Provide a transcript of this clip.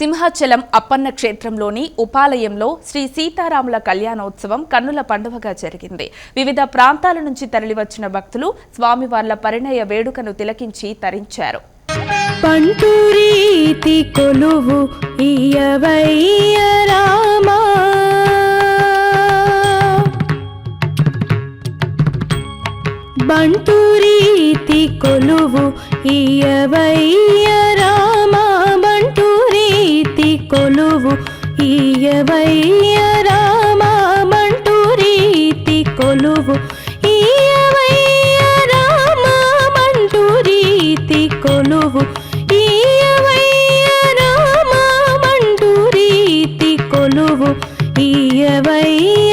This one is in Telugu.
సింహాచలం అప్పన్న క్షేత్రంలోని ఉపాలయంలో శ్రీ సీతారాముల కళ్యాణోత్సవం కన్నుల పండుగగా జరిగింది. వివిధ ప్రాంతాల నుంచి తరలివచ్చిన భక్తులు స్వామివార్ల పరిణయ వేడుకను తిలకించి తరించారు. బంటూరీతి కొలువు ఇయవయ్య కొలువు. ఈయవయ్య రామంటూ రీతి కొలువు. ఈయవయ్య రామంటూ రీతి కొలువు. ఈయవయ్య రామంటూ రీతి కొలువు. ఈయవయ్య